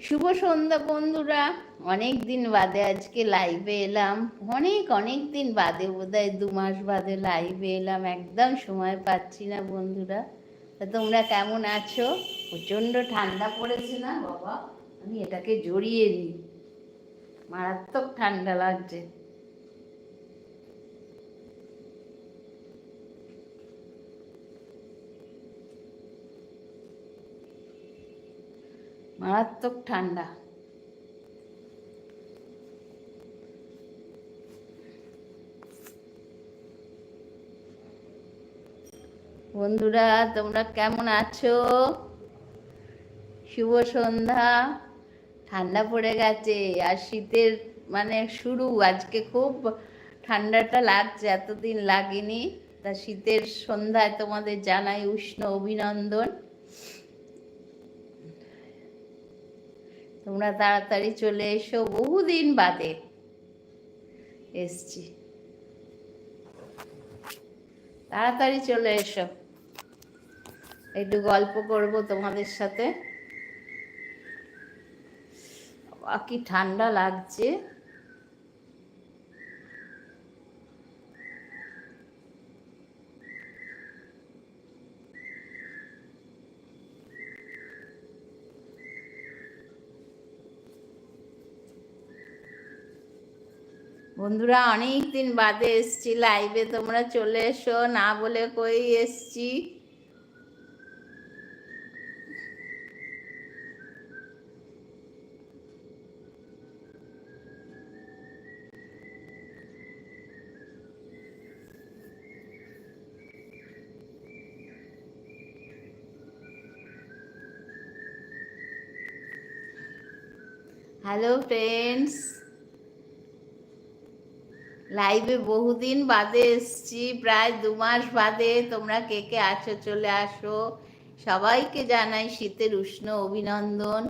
শুভ সন্ধ্যা বন্ধুরা। অনেক দিন বাদে আজকে লাইভে এলাম। অনেক অনেক দিন বাদে বোধহয় দু মাস বাদে লাইভে এলাম। একদম সময় পাচ্ছি না বন্ধুরা। তা তোমরা কেমন আছো? প্রচণ্ড ঠান্ডা পড়েছে না বাবা? আমি এটাকে জড়িয়ে নিই। মারাত্মক ঠান্ডা লাগছে। মারাত্মক ঠান্ডা। বন্ধুরা, তোমরা কেমন আছো? শুভ সন্ধ্যা। ঠান্ডা পড়ে গেছে আর শীতের মানে শুরু। আজকে খুব ঠান্ডাটা লাগছে, এতদিন লাগেনি। তা শীতের সন্ধ্যায় তোমাদের জানাই উষ্ণ অভিনন্দন। তোমরা তাড়াতাড়ি চলে এসো, বহুদিন বাদে এসছি। তাড়াতাড়ি চলে এসো। একটু গল্প করব তোমাদের সাথে। কি ঠান্ডা লাগছে। বন্ধুরা অনেক দিন বাদে এসছি লাইভে তোমরা চলে এসো, না বলে কই এসছি। হ্যালো ফ্রেন্ডস লাইভে বহুদিন বাদে এসছি, প্রায় দু মাস বাদে। তোমরা কে কে আছো চলে আসো। সবাইকে জানাই শীতের উষ্ণ অভিনন্দন।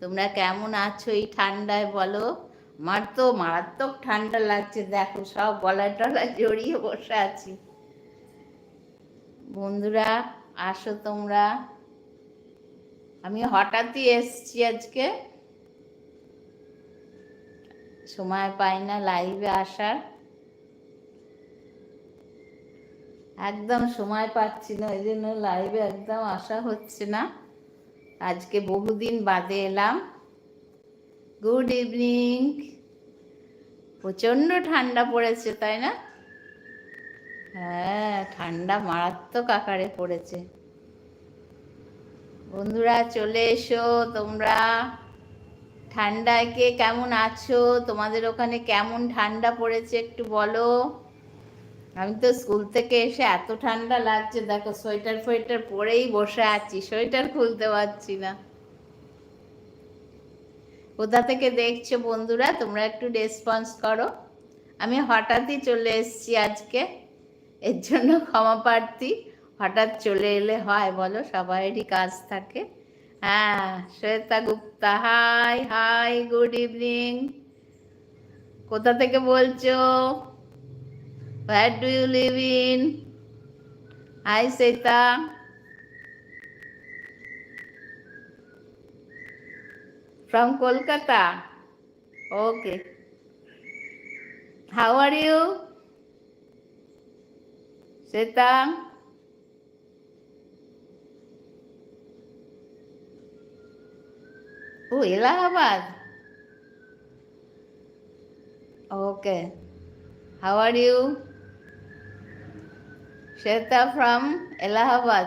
তোমরা কেমন আছো এই ঠান্ডায় বলো? আমার তো মারাত্মক ঠান্ডা লাগছে, দেখো সব গলা টলা জড়িয়ে বসে আছি। বন্ধুরা, আসো তোমরা। আমি হঠাৎই এসছি আজকে। সময় পাই না লাইভে আসার। একদম সময় পাচ্ছি না ওই জন্য লাইভে একদম আসা হচ্ছে না। আজকে বহুদিন বাদে এলাম। গুড ইভিনিং প্রচণ্ড ঠান্ডা পড়েছে, তাই না? হ্যাঁ ঠান্ডা মারাত্মক আকারে পড়েছে। বন্ধুরা, চলে এসো তোমরা। ঠান্ডায় কে কেমন আছো? তোমাদের ওখানে কেমন ঠান্ডা পড়েছে একটু বলো। আমি তো স্কুল থেকে এসে এত ঠান্ডা লাগছে, দেখো সোয়েটার ফোয়েটার পরেই বসে আছি, সোয়েটার খুলতে পারছি না। কোথা থেকে দেখছ বন্ধুরা, তোমরা একটু রেসপন্স করো। আমি হঠাৎই চলে এসেছি আজকে, এর জন্য ক্ষমা প্রার্থী। হঠাৎ চলে এলে হয়, বলো, সবাইয়েরই কাজ থাকে। হ্যাঁ Shweta Gupta, hi hi good evening কোথা থেকে বলছো? Where do you live in? Hi, Seta. From Kolkata. Okay. How are you? Seta. Oh, Allahabad. Okay. How are you? Shweta from Allahabad.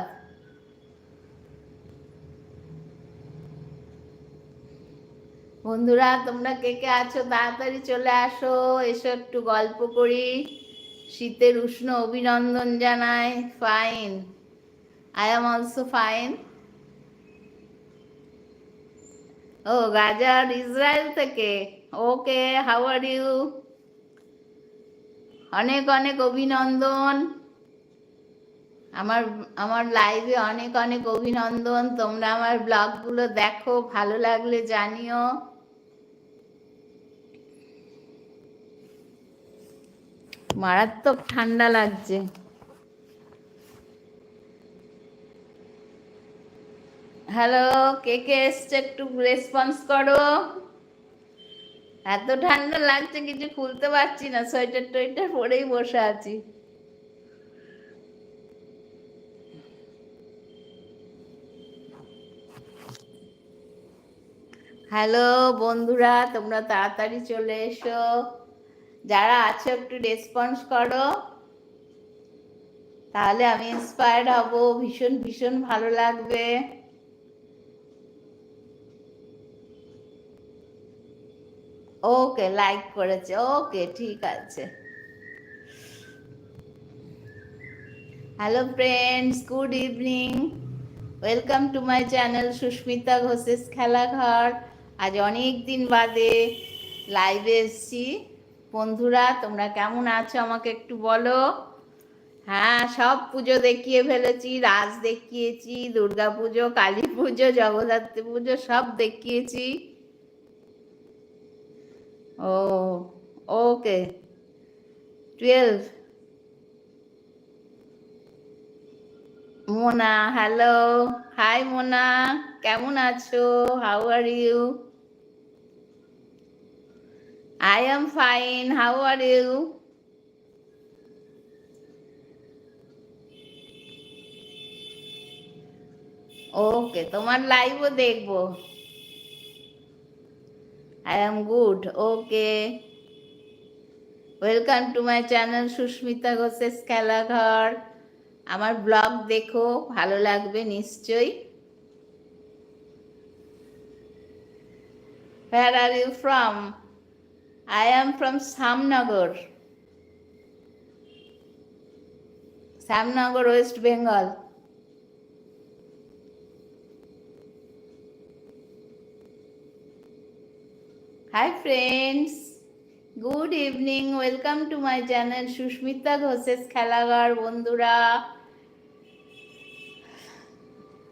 বন্ধুরা, তোমরা কে কে আছো? তাড়াতাড়ি চলে আসো। এসো একটু গল্প করি। শীতের উষ্ণ অভিনন্দন জানাই। Fine I am also fine ও গাজার ইসরায়েল থেকে। ওকে হাউ আর ইউ অনেক অনেক অভিনন্দন। আমার আমার লাইভে অনেক অনেক অভিনন্দন। তোমরা আমার ব্লগগুলো দেখো, ভালো লাগলে জানিও। মারাত্মক ঠান্ডা লাগছে। হ্যালো কে কে এসছে? একটু রেসপন্স করো। এত ঠান্ডা লাগছে, কিছু খুলতে পারছি না। সোয়েটার টোয়েটার পরেই বসে আছি। হ্যালো বন্ধুরা, তোমরা তাড়াতাড়ি চলে এসো। যারা আছো একটু রেসপন্স করো। তাহলে আমি ইন্সপায়ার্ড হব, ভীষণ ভীষণ ভালো লাগবে। ওকে লাইক করেছে। ওকে ঠিক আছে। Hello friends good evening welcome to my channel Susmita Ghosh's Khelaghar আজ অনেক দিন বাদে লাইভে এসছি। বন্ধুরা, তোমরা কেমন আছো? আমাকে একটু বলো। হ্যাঁ সব পুজো দেখিয়ে ফেলেছি, রাজ দেখিয়েছি, দুর্গা পুজো, কালী পুজো, জগদ্ধাত্রী পুজো, সব দেখিয়েছি। ও, okay twelve Mona hello hi Mona. কেমন আছো? How are you I am fine how are you okay তোমার লাইভও দেখব। I am good okay welcome to my channel Susmita Ghosh's Khelaghar আমার ব্লগ দেখো, ভালো লাগবে নিশ্চয়ই। Where are you from? I am from Samnagar. Samnagar, West Bengal. Hi friends. Good evening welcome to my channel Susmita Ghosh's Khelaghar বন্ধুরা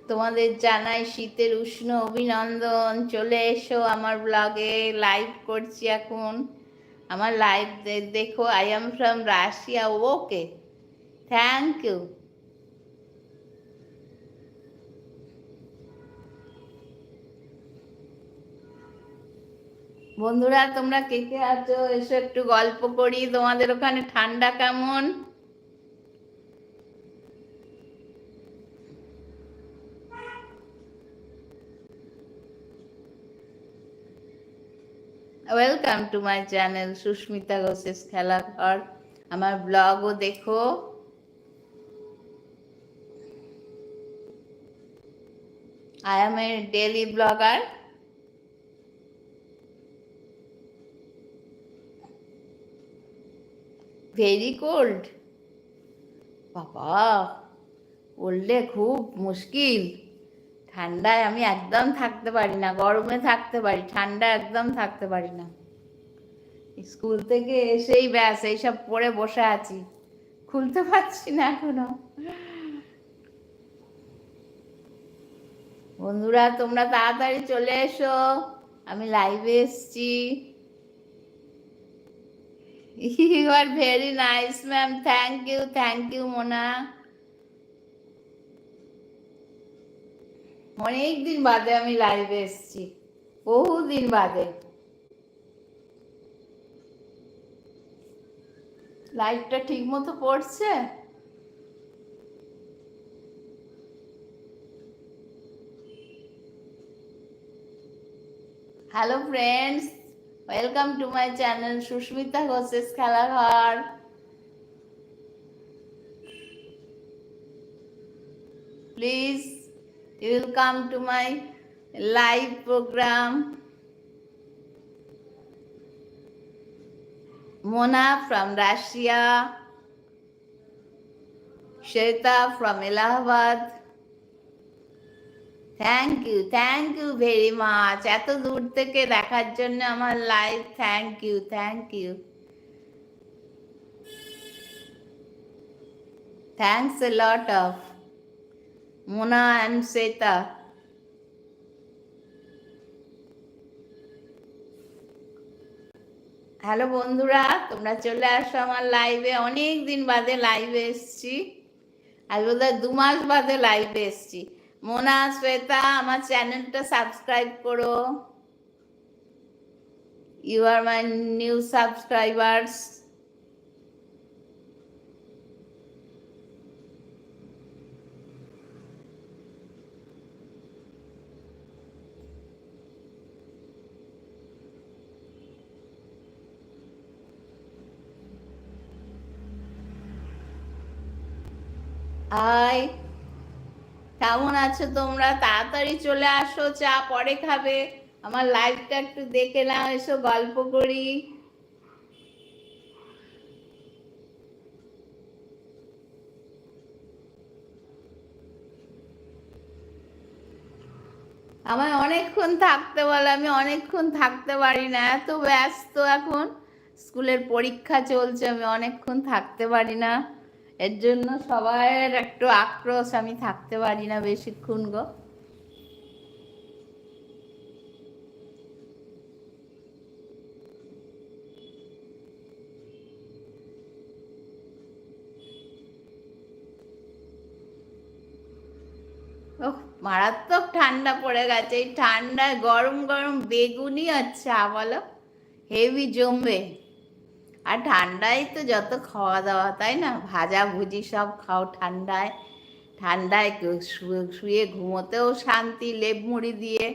তোমাদের জানাই শীতের উষ্ণ অভিনন্দন। চলে এসো আমার ব্লগে লাইভ করছি এখন। আমার লাইভ দেখো I am from Russia okay thank you বন্ধুরা, তোমরা কে কে আছো? এসো একটু গল্প করি। তোমাদের ওখানে ঠান্ডা কেমন? Welcome to my channel Susmita Ghosh's Khelaghar আমার ব্লগও দেখো I am a daily blogger very cold বাবা বললে খুব মুশকিল ঠান্ডায় আমি একদম থাকতে পারি না, গরমে থাকতে পারি ঠান্ডা একদম থাকতে পারি না। স্কুল থেকে এসেই ব্যাস, এইসব পরে বসে আছি। খুলতে পারছি না এখনও। বন্ধুরা, তোমরা তাড়াতাড়ি চলে এসো, আমি লাইভে এসছি। You are very nice ma'am thank you thank you Mona অনেক দিন বাদে আমি লাইভে এসেছি। বহু দিন বাদে। লাইভটা ঠিক মতো পড়ছে hello friends welcome to my channel Susmita Ghosh's Khelaghar please you will come to my live program Mona from Russia, Shweta from Allahabad. Thank you thank you very much এত দূর থেকে দেখার জন্য আমার live thank you thank you thanks a lot of Mona and Shweta hello বন্ধুরা, তোমরা চলে আসো আমার লাইভে অনেক দিন বাদে লাইভে এসছি। আজ বোধহয় দু মাস বাদে লাইভে এসছি। মোনা শ্বেতা আমার চ্যানেলটা সাবস্ক্রাইব করো। You are my new subscribers আয়। কেমন আছো তোমরা? তাড়াতাড়ি চলে আসো, চা পরে খাবে। আমার লাইভটা একটু দেখে নাও, এসো গল্প করি। আমায় অনেকক্ষণ থাকতে বলে, আমি অনেকক্ষণ থাকতে পারি না। এত ব্যস্ত এখন। স্কুলের পরীক্ষা চলছে, আমি অনেকক্ষণ থাকতে পারি না। এর জন্য সবার একটু আক্রোশ, আমি থাকতে পারি না বেশিক্ষণ গো। মারাত্মক ঠান্ডা পড়ে গেছে। এই ঠান্ডায় গরম গরম বেগুনি আর চা বলো। হেভি জমবে। আর ঠান্ডায় তো যত খাওয়া দাওয়া তাই না? ভাজা ভুজি সব খাও ঠান্ডায়। ঠান্ডায় শুয়ে ঘুমোতেও শান্তি লেপ মুড়ি দিয়ে।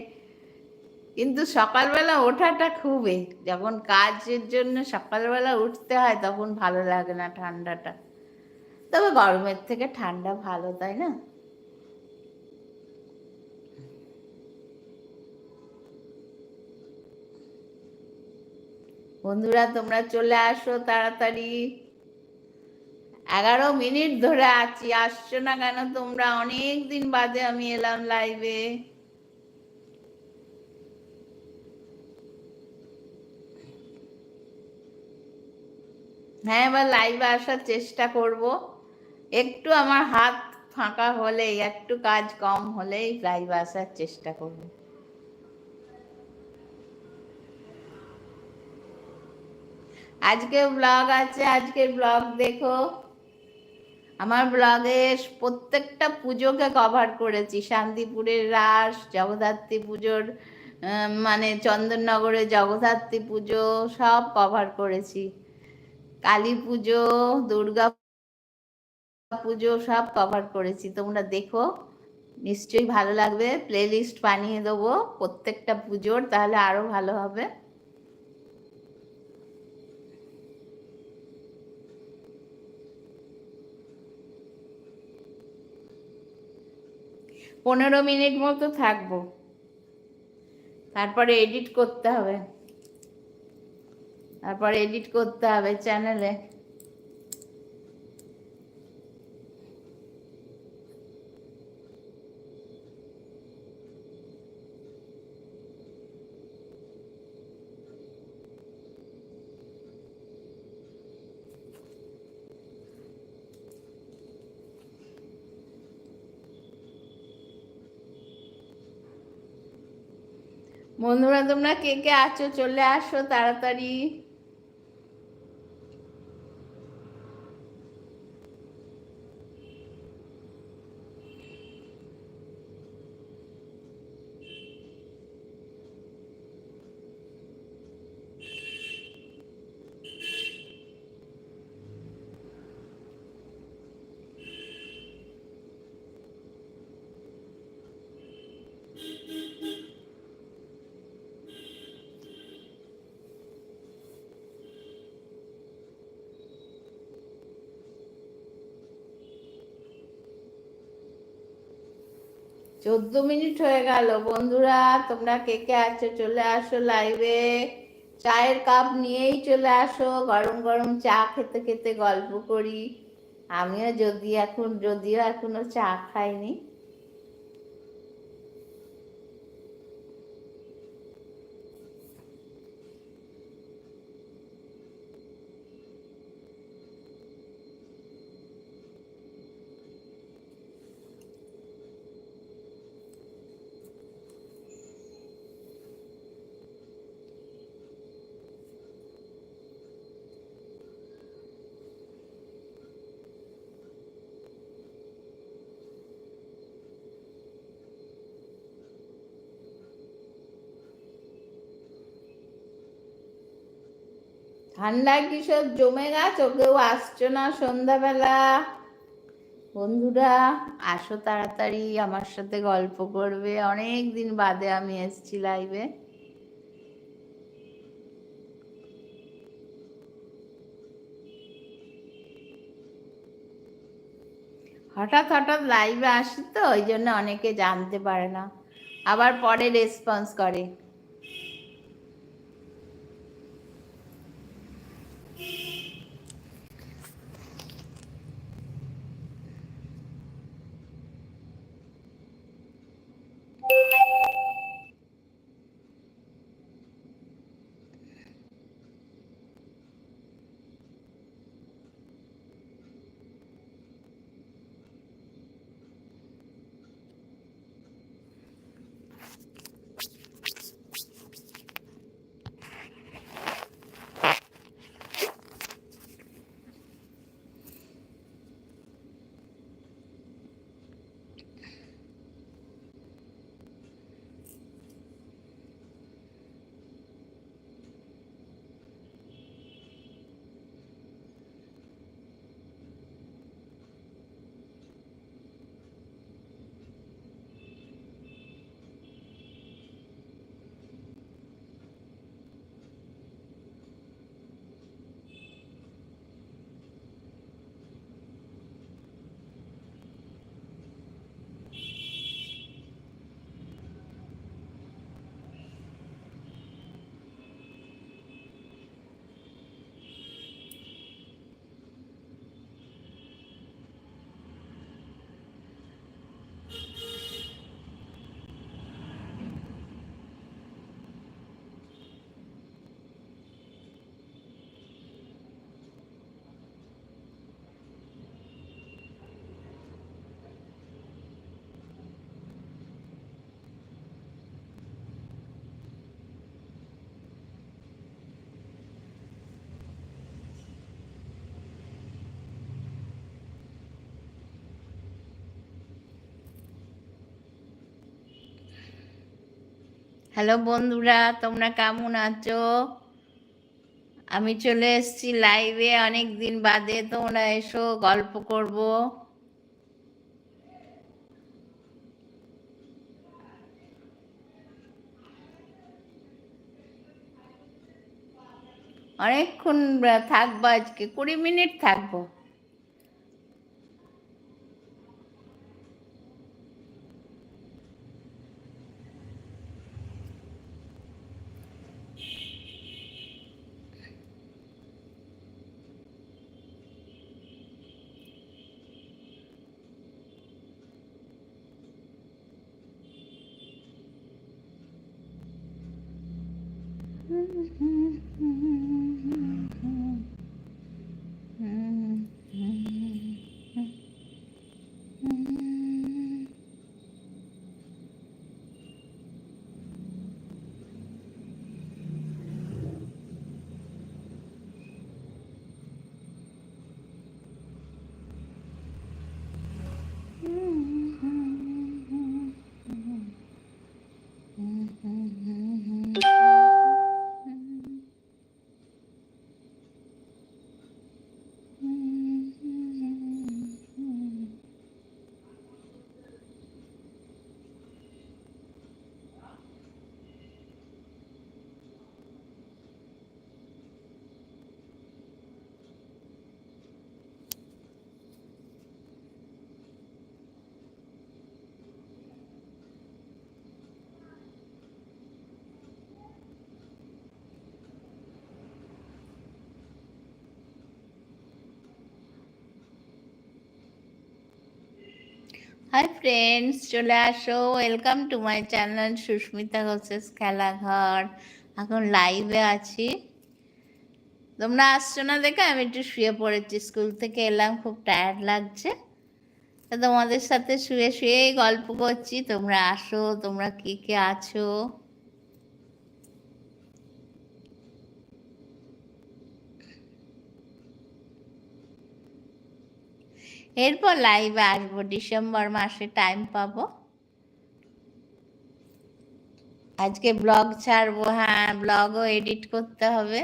কিন্তু সকালবেলা ওঠাটা খুবই, যখন কাজের জন্য সকালবেলা উঠতে হয় তখন ভালো লাগে না ঠান্ডাটা। তবে গরমের থেকে ঠান্ডা ভালো, তাই না? বন্ধুরা, তোমরা চলে আসো তাড়াতাড়ি। এগারো মিনিট ধরে আছি, আসছো না কেন তোমরা? অনেক দিন বাদে আমি এলাম লাইভে হ্যাঁ এবার লাইভে আসার চেষ্টা করব। একটু আমার হাত ফাঁকা হলেই, একটু কাজ কম হলেই লাইভে আসার চেষ্টা করব। আজকে ব্লগ আছে, আজকের ব্লগ দেখো। আমার ব্লগে প্রত্যেকটা পুজোকে কভার করেছি। শান্তিপুরের রাস, জগদ্ধাত্রী পুজোর মানে চন্দননগরের জগদ্ধাত্রী পুজো সব কভার করেছি। কালী পুজো, দুর্গা পুজো সব কভার করেছি। তোমরা দেখো, নিশ্চয়ই ভালো লাগবে। প্লে লিস্ট বানিয়ে দেবো প্রত্যেকটা পুজোর, তাহলে আরও ভালো হবে। পনেরো মিনিট মতো থাকব। তারপরে এডিট করতে হবে। তারপরে এডিট করতে হবে চ্যানেলে বন্ধুরা তোমরা কে কে আছো? চলে আসো তাড়াতাড়ি। চোদ্দ মিনিট হয়ে গেল। বন্ধুরা, তোমরা কে কে আছো? চলে আসো লাইভে চায়ের কাপ নিয়েই চলে আসো। গরম গরম চা খেতে খেতে গল্প করি। আমিও যদি এখন, যদিও এখনও চা খাইনি। ঠান্ডা কি সব জমে গেছ কেউ আসছো না সন্ধ্যাবেলা। বন্ধুরা, আসো তাড়াতাড়ি, আমার সাথে গল্প করবে। অনেক দিন বাদে আমি এসছি লাইভে হঠাৎ হঠাৎ লাইভে আসি তো, ওই জন্য অনেকে জানতে পারে না। আবার পরে রেসপন্স করে। হ্যালো বন্ধুরা, তোমরা কেমন আছো? আমি চলে এসেছি লাইভে অনেক দিন বাদে তোমরা এসো, গল্প করব। অনেকক্ষণ থাকব আজকে, কুড়ি মিনিট থাকব। হাই ফ্রেন্ডস চলে আসো। Welcome to my channel Susmita Ghosh's Khelaghar এখন লাইভে আছি। তোমরা আসছো না দেখে? আমি একটু শুয়ে পড়েছি। স্কুল থেকে এলাম, খুব টায়ার্ড লাগছে। তোমাদের সাথে শুয়ে শুয়েই গল্প করছি। তোমরা আসো, তোমরা কে কে আছো? এরপর লাইভে আসব, ডিসেম্বর মাসে টাইম পাবো। আজকে ব্লগ ছাড়বো হ্যাঁ ব্লগও এডিট করতে হবে।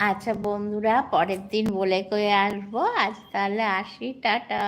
আচ্ছা বন্ধুরা পরের দিন বলে কয়ে আসব? আজ তাহলে আসি টাটা।